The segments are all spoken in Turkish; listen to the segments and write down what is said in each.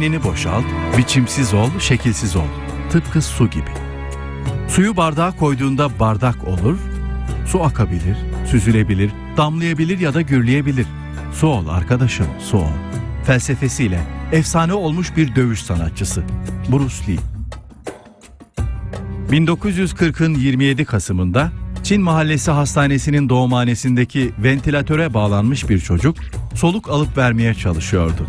Zihnini boşalt, biçimsiz ol, şekilsiz ol. Tıpkı su gibi. Suyu bardağa koyduğunda bardak olur, su akabilir, süzülebilir, damlayabilir ya da gürleyebilir. Su ol arkadaşım, su ol. Felsefesiyle efsane olmuş bir dövüş sanatçısı. Bruce Lee. 1940'ın 27 Kasım'ında Çin Mahallesi Hastanesi'nin doğumhanesindeki ventilatöre bağlanmış bir çocuk soluk alıp vermeye çalışıyordu.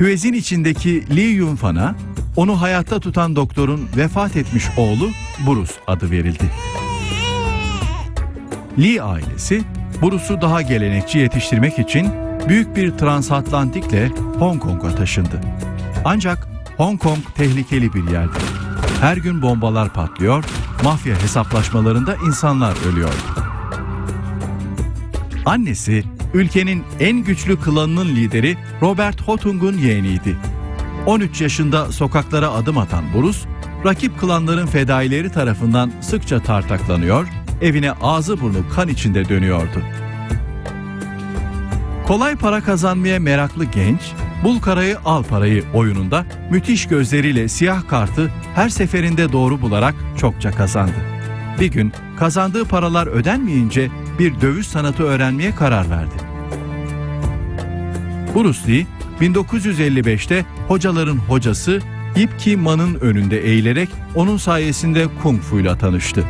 Küvezin içindeki Li Yunfan'a onu hayatta tutan doktorun vefat etmiş oğlu Bruce adı verildi. Lee ailesi Bruce'u daha gelenekçi yetiştirmek için büyük bir transatlantikle Hong Kong'a taşındı. Ancak Hong Kong tehlikeli bir yerdi. Her gün bombalar patlıyor, mafya hesaplaşmalarında insanlar ölüyordu. Annesi ülkenin en güçlü klanının lideri Robert Hotung'un yeğeniydi. 13 yaşında sokaklara adım atan Bruce, rakip klanların fedaileri tarafından sıkça tartaklanıyor, evine ağzı burnu kan içinde dönüyordu. Kolay para kazanmaya meraklı genç, Bul Karayı Al Parayı oyununda müthiş gözleriyle siyah kartı her seferinde doğru bularak çokça kazandı. Bir gün kazandığı paralar ödenmeyince bir dövüş sanatı öğrenmeye karar verdi. Bruce Lee 1955'te hocaların hocası Ip Ki Man'ın önünde eğilerek onun sayesinde Kung Fu ile tanıştı.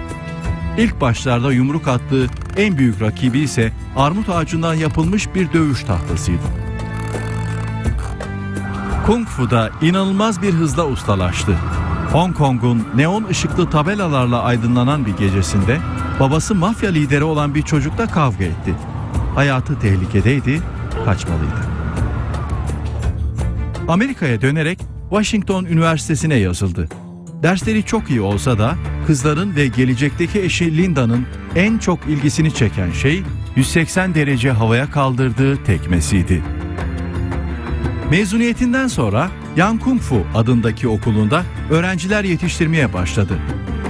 İlk başlarda yumruk attığı en büyük rakibi ise armut ağacından yapılmış bir dövüş tahtasıydı. Kung Fu'da inanılmaz bir hızla ustalaştı. Hong Kong'un neon ışıklı tabelalarla aydınlanan bir gecesinde babası mafya lideri olan bir çocukla kavga etti. Hayatı tehlikedeydi, kaçmalıydı. Amerika'ya dönerek Washington Üniversitesi'ne yazıldı. Dersleri çok iyi olsa da kızların ve gelecekteki eşi Linda'nın en çok ilgisini çeken şey 180 derece havaya kaldırdığı tekmesiydi. Mezuniyetinden sonra Yang Kung Fu adındaki okulunda öğrenciler yetiştirmeye başladı.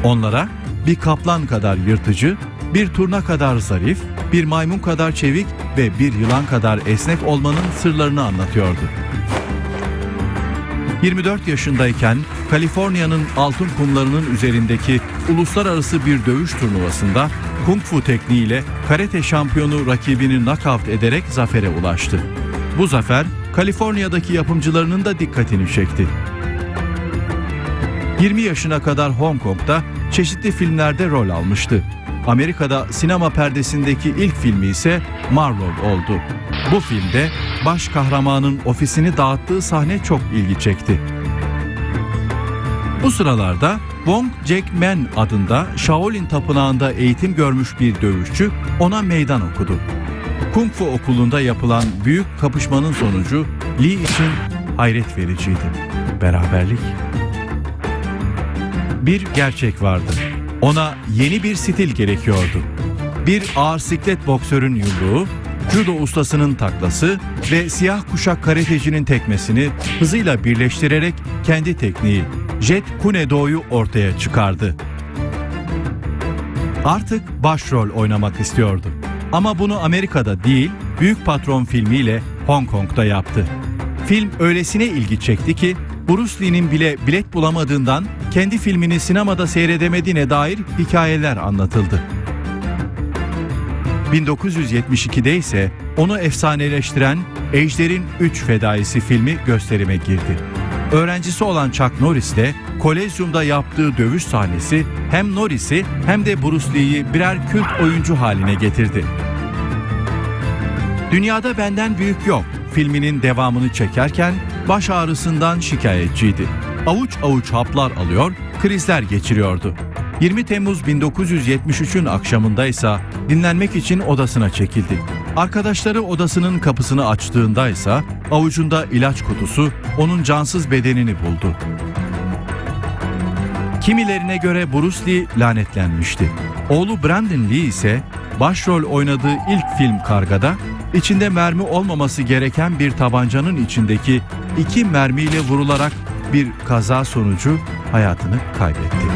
Onlara bir kaplan kadar yırtıcı, bir turna kadar zarif, bir maymun kadar çevik ve bir yılan kadar esnek olmanın sırlarını anlatıyordu. 24 yaşındayken Kaliforniya'nın altın kumlarının üzerindeki uluslararası bir dövüş turnuvasında kung fu tekniğiyle karate şampiyonu rakibini nakavt ederek zafere ulaştı. Bu zafer Kaliforniya'daki yapımcılarının da dikkatini çekti. 20 yaşına kadar Hong Kong'da çeşitli filmlerde rol almıştı. Amerika'da sinema perdesindeki ilk filmi ise Marlowe oldu. Bu filmde baş kahramanın ofisini dağıttığı sahne çok ilgi çekti. Bu sıralarda Wong Jack Man adında Shaolin tapınağında eğitim görmüş bir dövüşçü ona meydan okudu. Kung Fu okulunda yapılan büyük kapışmanın sonucu Lee için hayret vericiydi. Beraberlik. Bir gerçek vardı. Ona yeni bir stil gerekiyordu. Bir ağır siklet boksörün yumruğu, judo ustasının taklası ve siyah kuşak karatecinin tekmesini hızıyla birleştirerek kendi tekniği Jet Kunedo'yu ortaya çıkardı. Artık başrol oynamak istiyordu. Ama bunu Amerika'da değil, Büyük Patron filmiyle Hong Kong'da yaptı. Film öylesine ilgi çekti ki Bruce Lee'nin bile bilet bulamadığından kendi filmini sinemada seyredemediğine dair hikayeler anlatıldı. 1972'de ise onu efsaneleştiren Ejder'in Üç Fedaisi filmi gösterime girdi. Öğrencisi olan Chuck Norris de Kolezyum'da yaptığı dövüş sahnesi hem Norris'i hem de Bruce Lee'yi birer kült oyuncu haline getirdi. Dünyada Benden Büyük Yok filminin devamını çekerken baş ağrısından şikayetçiydi. Avuç avuç haplar alıyor, krizler geçiriyordu. 20 Temmuz 1973'ün akşamında ise dinlenmek için odasına çekildi. Arkadaşları odasının kapısını açtığında ise avucunda ilaç kutusu onun cansız bedenini buldu. Kimilerine göre Bruce Lee lanetlenmişti. Oğlu Brandon Lee ise başrol oynadığı ilk film Karga'da içinde mermi olmaması gereken bir tabancanın içindeki iki mermiyle vurularak bir kaza sonucu hayatını kaybetti.